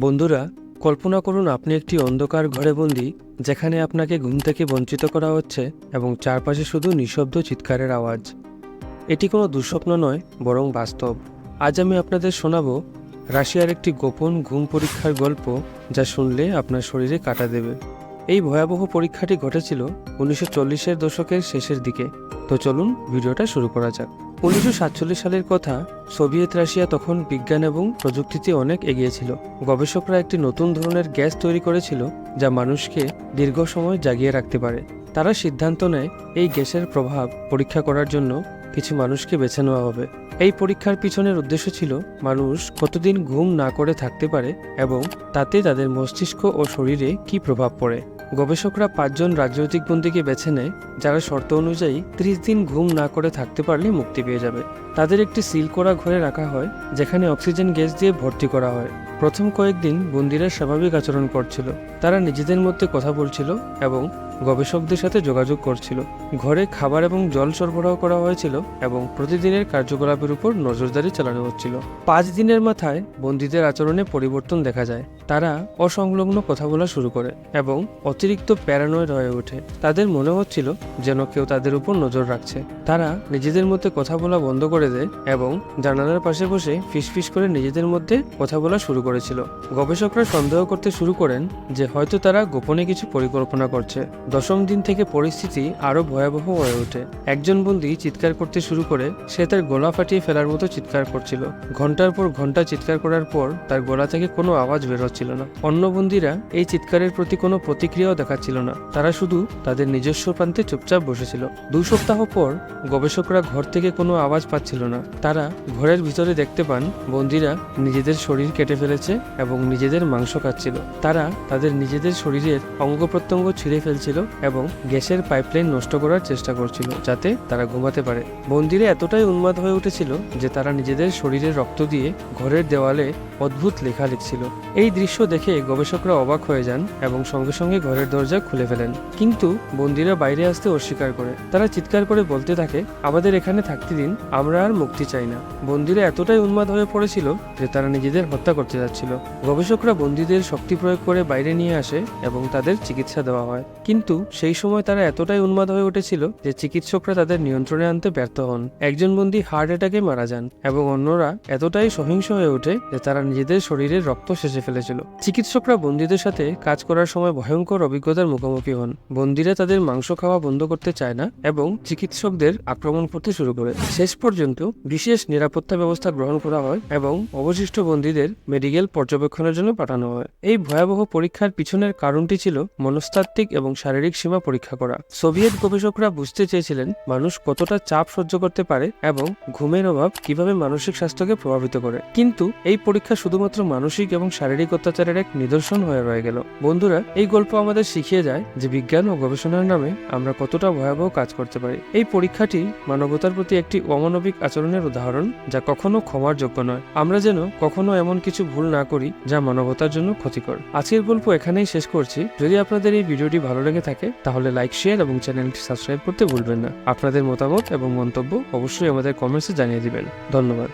বন্ধুরা, কল্পনা করুন আপনি একটি অন্ধকার ঘরে বন্দি, যেখানে আপনাকে ঘুম থেকে বঞ্চিত করা হচ্ছে এবং চারপাশে শুধু নিঃশব্দ চিৎকারের আওয়াজ। এটি কোনো দুঃস্বপ্ন নয়, বরং বাস্তব। আজ আমি আপনাদের শোনাব রাশিয়ার একটি গোপন ঘুম পরীক্ষার গল্প যা শুনলে আপনার শরীরে কাটা দেবে। এই ভয়াবহ পরীক্ষাটি ঘটেছিল উনিশশো চল্লিশের দশকের শেষের দিকে। তো চলুন ভিডিওটা শুরু করা যাক। উনিশশো সাতচল্লিশ সালের কথা সোভিয়েত রাশিয়া তখন বিজ্ঞান এবং প্রযুক্তিতে অনেক এগিয়ে ছিল। গবেষকরা একটি নতুন ধরনের গ্যাস তৈরি করেছিল যা মানুষকে দীর্ঘ সময় জাগিয়ে রাখতে পারে। তারা সিদ্ধান্ত নেয় এই গ্যাসের প্রভাব পরীক্ষা করার জন্য কিছু মানুষকে বেছে নেওয়া হবে। এই পরীক্ষার পিছনের উদ্দেশ্য ছিল মানুষ কতদিন ঘুম না করে থাকতে পারে এবং তাতে তাদের মস্তিষ্ক ও শরীরে কী প্রভাব পড়ে। গবেষকরা পাঁচজন রাজনৈতিক বন্দীকে বেছে নেয়, যারা শর্ত অনুযায়ী ত্রিশ দিন ঘুম না করে থাকতে পারলে মুক্তি পেয়ে যাবে। তাদের একটি সিল করা ঘরে রাখা হয়, যেখানে অক্সিজেন গ্যাস দিয়ে ভর্তি করা হয়। প্রথম কয়েকদিন বন্দিরা স্বাভাবিক আচরণ করছিল। তারা নিজেদের মধ্যে কথা বলছিল এবং গবেষকদের সাথে যোগাযোগ করছিল। ঘরে খাবার এবং জল সরবরাহ করা হয়েছিল এবং প্রতিদিনের কার্যকলাপের উপর নজরদারি চালানো হচ্ছিল। পাঁচ দিনের মাথায় বন্দীদের আচরণে পরিবর্তন দেখা যায়। তারা অসংলগ্ন কথা বলা শুরু করে এবং অতিরিক্ত প্যারানয়েড হয়ে ওঠে। তাদের মনে হচ্ছিল যেন কেউ তাদের উপর নজর রাখছে। তারা নিজেদের মধ্যে কথা বলা বন্ধ করে দেয় এবং জানালার পাশে বসে ফিসফিস করে নিজেদের মধ্যে কথা বলা শুরু করেছিল। গবেষকরা সন্দেহ করতে শুরু করেন যে হয়তো তারা গোপনে কিছু পরিকল্পনা করছে। দশম দিন থেকে পরিস্থিতি আরও ভয়াবহ হয়ে ওঠে। একজন বন্দী চিৎকার করতে শুরু করে, সে তার গলা ফাটিয়ে ফেলার মতো চিৎকার করছিল। ঘণ্টার পর ঘণ্টা চিৎকার করার পর তার গলা থেকে কোনো আওয়াজ বের হচ্ছিল না। অন্য বন্দীরা এই চিৎকারের প্রতি কোনো প্রতিক্রিয়াও দেখাচ্ছিল না। তারা শুধু তাদের নিজস্ব প্রান্তে চুপচাপ বসেছিল। দু সপ্তাহ পর গবেষকরা ঘর থেকে কোনো আওয়াজ পাচ্ছিল না। তারা ঘরের ভিতরে দেখতে পান, বন্দীরা নিজেদের শরীর কেটে ফেলেছে এবং নিজেদের মাংস খাচ্ছিল। তারা তাদের নিজেদের শরীরের অঙ্গ প্রত্যঙ্গ ছিঁড়ে ফেলছিল এবং গ্যাসের পাইপলাইন নষ্ট করার চেষ্টা করছিল যাতে তারা ঘুমাতে পারে। বন্দিরা এতটাই উন্মাদ হয়ে উঠেছিল যে তারা নিজেদের শরীরের রক্ত দিয়ে ঘরের দেওয়ালে অদ্ভুত লেখা লিখছিল। এই দৃশ্য দেখে গবেষকরা অবাক হয়ে যান এবং সঙ্গে সঙ্গে ঘরের দরজা খুলে ফেলেন। কিন্তু বন্দিরা বাইরে আসতে অস্বীকার করে। তারা চিৎকার করে বলতে থাকে, আমাদের এখানে থাকতে দিন, আমরা আর মুক্তি চাই না। বন্দিরা এতটাই উন্মাদ হয়ে পড়েছিল যে তারা নিজেদের হত্যা করতে যাচ্ছিল। গবেষকরা বন্দীদের শক্তি প্রয়োগ করে বাইরে নিয়ে আসে এবং তাদের চিকিৎসা দেওয়া হয়। কিন্তু সেই সময় তারা এতটাই উন্মাদ হয়ে উঠেছিল যে চিকিৎসকরা তাদের নিয়ন্ত্রণে আনতে ব্যর্থ হন। একজন বন্দী হার্ট অ্যাটাকে মারা যান এবং অন্যরা এতটাই সহিংস হয়ে ওঠে যে তারা নিজেদের শরীরের রক্ত শেষে ফেলেছিল চিকিৎসকরা বন্দীদের সাথে কাজ করার সময় ভয়ঙ্কর অভিজ্ঞতার মুখোমুখি হন। বন্দীরা তাদের মাংস খাওয়া বন্ধ করতে চায় না এবং চিকিৎসকদের আক্রমণ করতে শুরু করে। শেষ পর্যন্ত বিশেষ নিরাপত্তা ব্যবস্থা গ্রহণ করা হয় এবং অবশিষ্ট বন্দীদের মেডিকেল পর্যবেক্ষণের জন্য পাঠানো হয়। এই ভয়াবহ পরীক্ষার পিছনের কারণটি ছিল মনস্তাত্ত্বিক এবং শারীরিক সীমা পরীক্ষা করা। সোভিয়েত গবেষকরা বুঝতে চেয়েছিলেন মানুষ কতটা চাপ সহ্য করতে পারে এবং ঘুমের অভাব কীভাবে মানসিক স্বাস্থ্যকে প্রভাবিত করে। কিন্তু এই পরীক্ষা শুধুমাত্র মানসিক এবং শারীরিক অত্যাচারের এক নিদর্শন হয়ে রয়ে গেল। বন্ধুরা, এই গল্প আমাদের শিখিয়ে যায় যে বিজ্ঞান ও গবেষণার নামে আমরা কতটা ভয়াবহ কাজ করতে পারি। এই পরীক্ষাটি মানবতার প্রতি একটি অমানবিক আচরণের উদাহরণ যা কখনো ক্ষমার যোগ্য নয়। আমরা যেন কখনো এমন কিছু ভুল না করি যা মানবতার জন্য ক্ষতিকর। আজকের গল্প এখানেই শেষ করছি। যদি আপনাদের এই ভিডিওটি ভালো লেগে থাকে, তাহলে লাইক, শেয়ার এবং চ্যানেলটি সাবস্ক্রাইব করতে ভুলবেন না। আপনাদের মতামত এবং মন্তব্য অবশ্যই আমাদের কমেন্টসে জানিয়ে দিবেন। ধন্যবাদ।